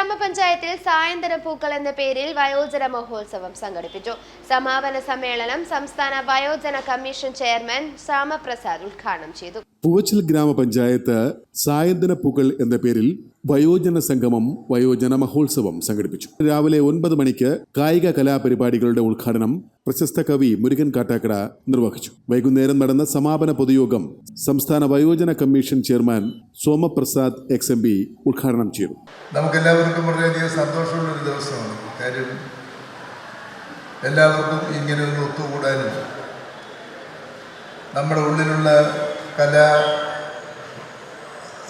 ഗ്രാമപഞ്ചായത്തിൽ സായന്തന പൂക്കൾ എന്ന പേരിൽ വയോജന മഹോത്സവം സംഘടിപ്പിച്ചു. സമാപന സമ്മേളനം സംസ്ഥാന വയോജന കമ്മീഷൻ ചെയർമാൻ ശ്യാമപ്രസാദ് ഉദ്ഘാടനം ചെയ്തു. പൂവച്ചൽ ഗ്രാമപഞ്ചായത്ത് സായന്തന പൂക്കൾ എന്ന പേരിൽ വയോജന സംഗമം വയോജന മഹോത്സവം സംഘടിപ്പിച്ചു. രാവിലെ ഒൻപത് മണിക്ക് കായിക കലാപരിപാടികളുടെ ഉദ്ഘാടനം പ്രശസ്ത കവി മുരുകൻ കാട്ടാക്കട നിർവഹിച്ചു. വൈകുന്നേരം നടന്ന സമാപന പൊതുയോഗം സംസ്ഥാന വയോജന commission chairman Somaprasad ex M P ഉദ്ഘാടനം ചെയ്തു. നമുക്കെല്ലാവർക്കും വളരെയധികം സന്തോഷമുള്ളൊരു ദിവസമാണ്. കാര്യം എല്ലാവർക്കും ഇങ്ങനെ ഒന്ന് ഒത്തുകൂടാനും നമ്മുടെ ഉള്ളിലുള്ള കലാ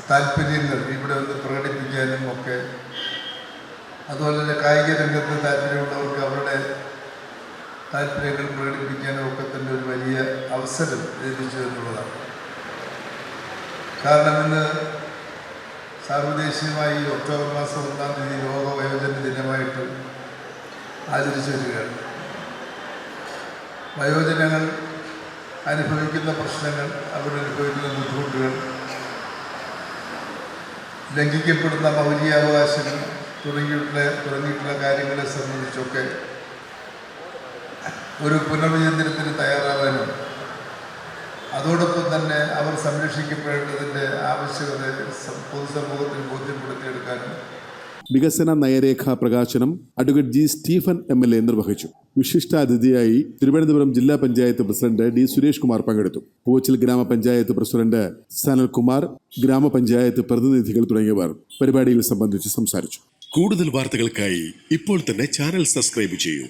താല്പര്യങ്ങൾ ഇവിടെ ഒന്ന് പ്രകടിപ്പിക്കാനും ഒക്കെ. അതുപോലെ തന്നെ കായിക രംഗത്ത് താല്പര്യമുള്ളവർക്ക് അവരുടെ താല്പര്യങ്ങൾ പ്രകടിപ്പിക്കാനും ഒക്കെ തന്നെ ഒരു വലിയ അവസരം ലഭിച്ചു എന്നുള്ളതാണ്. കാരണം ഇന്ന് സാർവദേശീയമായി ഒക്ടോബർ മാസം ഒന്നാം തീയതി ലോക വയോജന ദിനമായിട്ട് ആചരിച്ചു വരികയാണ്. വയോജനങ്ങൾ അനുഭവിക്കുന്ന പ്രശ്നങ്ങൾ അവരനുഭവിക്കുന്ന ബുദ്ധിമുട്ടുകൾ ലംഘിക്കപ്പെടുന്ന മൗലികാവകാശങ്ങൾ തുടങ്ങിയിട്ടുള്ള തുടങ്ങിയിട്ടുള്ള കാര്യങ്ങളെ സംബന്ധിച്ചൊക്കെ ഒരു പുനർവിചിന്തനത്തിന് തയ്യാറാവാനും അതോടൊപ്പം തന്നെ അവർ സംരക്ഷിക്കപ്പെടേണ്ടതിന്റെ ആവശ്യകത പൊതുസമൂഹത്തിന് ബോധ്യപ്പെടുത്തിയെടുക്കാനും. വികസന നയരേഖ പ്രകാശനം advocate G Stephen M L A നിർവഹിച്ചു. വിശിഷ്ടാതിഥിയായി തിരുവനന്തപുരം ജില്ലാ പഞ്ചായത്ത് പ്രസിഡന്റ് ഡി സുരേഷ് കുമാർ പങ്കെടുത്തു. പൂവച്ചൽ ഗ്രാമപഞ്ചായത്ത് പ്രസിഡന്റ് സനൽകുമാർ ഗ്രാമപഞ്ചായത്ത് പ്രതിനിധികൾ തുടങ്ങിയവർ പരിപാടിയിൽ സംബന്ധിച്ച് സംസാരിച്ചു. കൂടുതൽ വാർത്തകൾക്കായി ഇപ്പോൾ തന്നെ ചാനൽ സബ്സ്ക്രൈബ് ചെയ്യൂ.